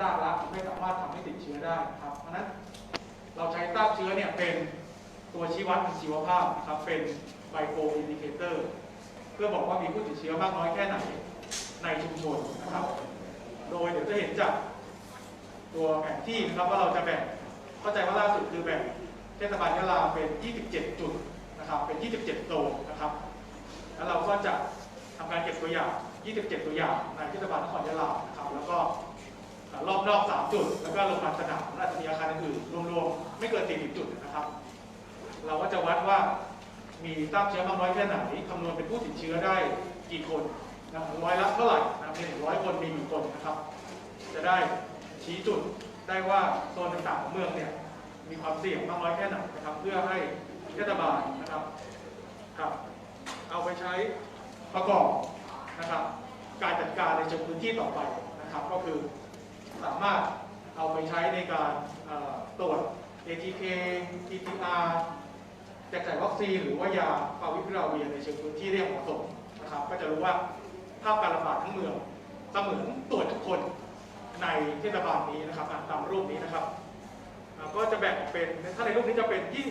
ซากแล้วไม่สามารถทำให้ติดเชื้อได้ครับ เพราะนั้นเราใช้ซากเชื้อเนี่ยเป็นตัวชี้วัดชีวภาพครับเป็นไบโออินดิเคเตอร์เพื่อบอกว่ามีผู้ติดเชื้อมากน้อยแค่ไหนในชุมชนนะครับ โดยเดี๋ยวจะเห็นจากตัวแผนที่นะครับว่าเราจะแบ่งเข้าใจว่าล่าสุดคือแบ่งเทศบาลยะลาเป็น 27 จุดนะครับ เป็น 27 โซนนะครับ แล้วเราก็จะทำการเก็บตัวอย่าง 27 ตัวอย่างในเทศบาลนครยะลานะครับ แล้วก็ รอบนอก3จุด แล้วก็โรงพยาบาลสนามและอาจจะมีอาคารอื่นๆรวมๆ ไม่เกิน 40 จุดนะครับ เราก็จะวัดว่ามีทราบเชื้อมากน้อยแค่ไหนคำนวณเป็นผู้ติดเชื้อได้กี่คนนะร้อยละเท่าไหร่นะครับในร้อยคนมีกี่คนนะครับ จะได้ชี้จุดได้ว่าโซนต่างๆของเมืองเนี่ยมีความเสี่ยงมากน้อยแค่ไหนนะครับ เพื่อให้เทศบาลนะครับครับ เอาไปใช้ประกอบนะครับ การจัดการในเชิงพื้นที่ต่อไปนะครับ ก็คือามารถเอาไปใช้ในการเอ่อตรวจ ATK TTR แจกจ่ายวัคซีนหรือว่ายาฟาวิพิราเวียในเชิงพื้นที่เรียกเหมาะสมนะครับ ก็จะรู้ว่าภาพการระบาดทั้งเมืองเสมือนตรวจทุกคนในเทศบาลนี้นะครับตามรูปนี้นะครับ ก็จะแบ่งออกเป็นถ้าในรูปนี้จะเป็นที่